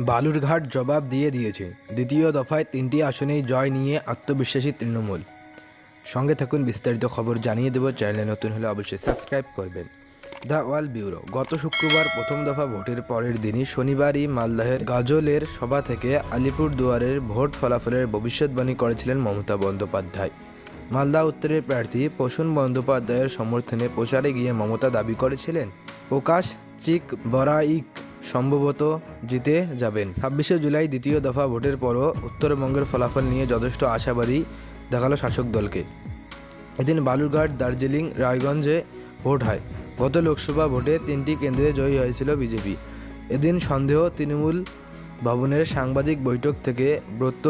বালুরঘাট জবাব দিয়ে দিয়েছে। দ্বিতীয় দফায় তিনটি আসনেই জয় নিয়ে আত্মবিশ্বাসী তৃণমূল। সঙ্গে থাকুন বিস্তারিত খবর জানিয়ে দেব, চ্যানেলে নতুন হলে অবশ্যই সাবস্ক্রাইব করবেন। দ্য ওয়াল ব্যুরো, গত শুক্রবার প্রথম দফা ভোটের পরের দিনই শনিবারই মালদহের গাজলের সভা থেকে আলিপুর দুয়ারের ভোট ফলাফলের ভবিষ্যৎবাণী করেছিলেন মমতা বন্দ্যোপাধ্যায়। মালদা উত্তরের প্রার্থী প্রসূন বন্দ্যোপাধ্যায়ের সমর্থনে প্রচারে গিয়ে মমতা দাবি করেছিলেন, প্রকাশ চিক বরাইক। সম্ভবত জিতে যাবেন। ছাব্বিশে জুলাই দ্বিতীয় দফা ভোটের পরও উত্তরবঙ্গের ফলাফল নিয়ে যথেষ্ট আশাবাদী দেখাল শাসক দলকে। এদিন বালুরঘাট, দার্জিলিং, রায়গঞ্জে ভোট হয়। গত লোকসভা ভোটে তিনটি কেন্দ্রে জয়ী হয়েছিল বিজেপি। এদিন সন্দেহ তৃণমূল ভবনের সাংবাদিক বৈঠক থেকে ব্রত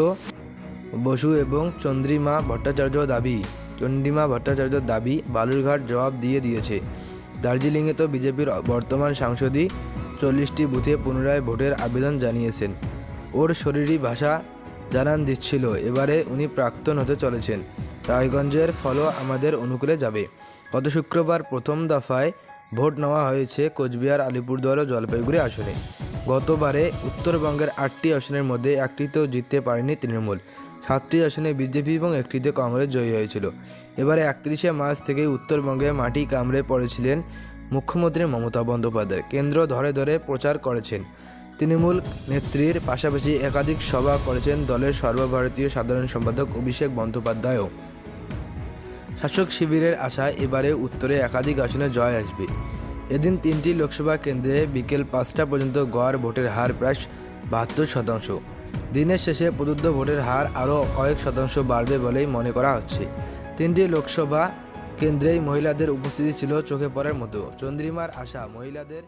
বসু এবং চন্দ্রিমা ভট্টাচার্য দাবি, চন্দ্রিমা ভট্টাচার্যর দাবি বালুরঘাট জবাব দিয়ে দিয়েছে। দার্জিলিংয়ে তো বিজেপির বর্তমান সাংসদই চল্লিশটি বুথে পুনরায় ভোটের আবেদন জানিয়েছেন। ওর শরীরী ভাষা জানান দিচ্ছিল। এবারে উনি প্রাক্তন হতে চলেছেন। রায়গঞ্জের ফলও আমাদের অনুকূলে যাবে। গত শুক্রবার প্রথম দফায় ভোট নেওয়া হয়েছে কোচবিহার, আলিপুরদুয়ার ও জলপাইগুড়ি আসনে। গতবারে উত্তরবঙ্গের আটটি আসনের মধ্যে একটিতেও জিততে পারেনি তৃণমূল। সাতটি আসনে বিজেপি এবং একটিতে কংগ্রেস জয়ী হয়েছিল। এবারে একত্রিশে মার্চ থেকেই উত্তরবঙ্গে মাটি কামড়ে পড়েছিলেন মুখ্যমন্ত্রী মমতা বন্দ্যোপাধ্যায় কেন্দ্র ধরে ধরে প্রচার করেছেন। তৃণমূল নেত্রীর পাশাপাশি একাধিক সভা করেছেন দলের সর্বভারতীয় সাধারণ সম্পাদক অভিষেক বন্দ্যোপাধ্যায়ও। শাসক শিবিরের আশায় এবারে উত্তরে একাধিক আসনে জয় আসবে। এদিন তিনটি লোকসভা কেন্দ্রে বিকেল পাঁচটা পর্যন্ত গড় ভোটের হার প্রায় বাহাত্তর শতাংশ। দিনের শেষে প্রদত্ত ভোটের হার আরও কয়েক শতাংশ বাড়বে বলেই মনে করা হচ্ছে। তিনটি লোকসভা কেন্দ্রেই মহিলাদের উপস্থিতি ছিল চোখে পড়ার মতো। চন্দ্রিমার আশা মহিলাদের